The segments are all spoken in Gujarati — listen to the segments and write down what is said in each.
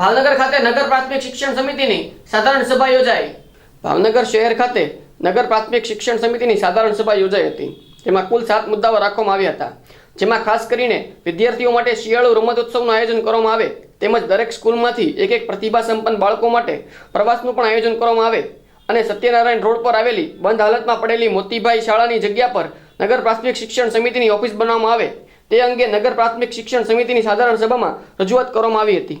ભાવનગર ખાતે નગર પ્રાથમિક શિક્ષણ સમિતિની સાધારણ સભા યોજાઈ. ભાવનગર શહેર ખાતે નગર પ્રાથમિક શિક્ષણ સમિતિની સાધારણ સભા યોજાઈ હતી. તેમાં કુલ સાત મુદ્દાઓ રાખવામાં આવ્યા હતા. જેમાં ખાસ કરીને વિદ્યાર્થીઓ માટે શિયાળુ રમતોત્સવનું આયોજન કરવામાં આવે, તેમજ દરેક સ્કૂલમાંથી એક એક પ્રતિભા સંપન્ન બાળકો માટે પ્રવાસનું પણ આયોજન કરવામાં આવે અને સત્યનારાયણ રોડ પર આવેલી બંધ હાલતમાં પડેલી મોતીભાઈ શાળાની જગ્યા પર નગર પ્રાથમિક શિક્ષણ સમિતિની ઓફિસ બનાવવામાં આવે. તે અંગે નગર પ્રાથમિક શિક્ષણ સમિતિની સાધારણ સભામાં રજૂઆત કરવામાં આવી હતી.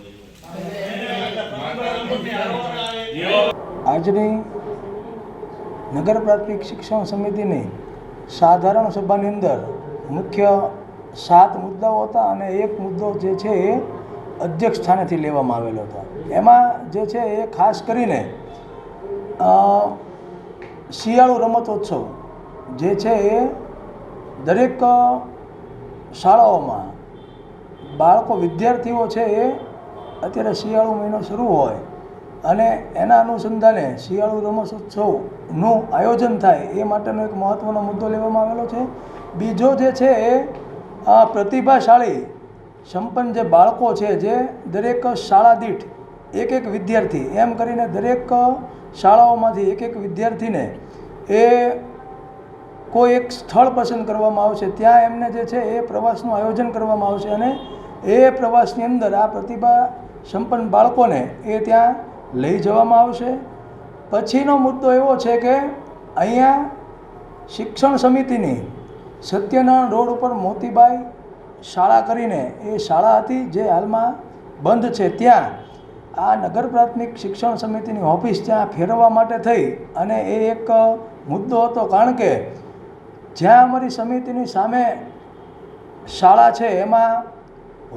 આજની નગર પ્રાથમિક શિક્ષણ સમિતિની સાધારણ સભાની અંદર મુખ્ય સાત મુદ્દાઓ હતા અને એક મુદ્દો જે છે એ અધ્યક્ષ સ્થાનેથી લેવામાં આવેલો હતો. એમાં જે છે એ ખાસ કરીને શિયાળુ રમતોત્સવ જે છે એ દરેક શાળાઓમાં બાળકો વિદ્યાર્થીઓ છે એ અત્યારે શિયાળુ મહિનો શરૂ હોય અને એના અનુસંધાને શિયાળુ રમતોત્સવનું આયોજન થાય એ માટેનો એક મહત્ત્વનો મુદ્દો લેવામાં આવેલો છે. બીજો જે છે એ આ પ્રતિભાશાળી સંપન્ન જે બાળકો છે જે દરેક શાળા દીઠ એક એક વિદ્યાર્થી એમ કરીને દરેક શાળાઓમાંથી એક એક વિદ્યાર્થીને એ કોઈ એક સ્થળ પસંદ કરવામાં આવશે ત્યાં એમને જે છે એ પ્રવાસનું આયોજન કરવામાં આવશે અને એ પ્રવાસની અંદર આ પ્રતિભા સંપન્ન બાળકોને એ ત્યાં લઈ જવામાં આવશે. પછીનો મુદ્દો એવો છે કે અહીંયા શિક્ષણ સમિતિની સત્યનારાયણ રોડ ઉપર મોતીબાઈ શાળા કરીને એ શાળા હતી જે હાલમાં બંધ છે. ત્યાં આ નગર પ્રાથમિક શિક્ષણ સમિતિની ઓફિસ ત્યાં ફેરવવા માટે થઈ અને એ એક મુદ્દો હતો કારણ કે જ્યાં અમારી સમિતિની સામે શાળા છે, એમાં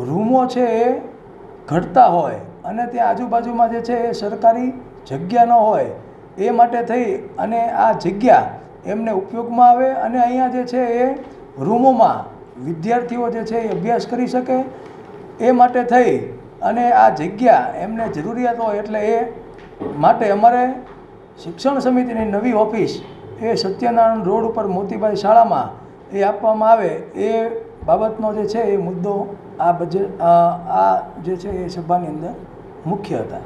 રૂમો છે એ ઘટતા હોય અને ત્યાં આજુબાજુમાં જે છે એ સરકારી જગ્યા ન હોય, એ માટે થઈ અને આ જગ્યા એમને ઉપયોગમાં આવે અને અહીંયા જે છે એ રૂમોમાં વિદ્યાર્થીઓ જે છે એ અભ્યાસ કરી શકે, એ માટે થઈ અને આ જગ્યા એમને જરૂરિયાત હોય એટલે એ માટે અમારે શિક્ષણ સમિતિની નવી ઓફિસ એ સત્યનારાયણ રોડ ઉપર મોતીબાઈ શાળામાં એ આપવામાં આવે એ બાબતનો જે છે એ મુદ્દો આ બજેટ આ જે છે એ સભાની અંદર મુખ્ય હતા.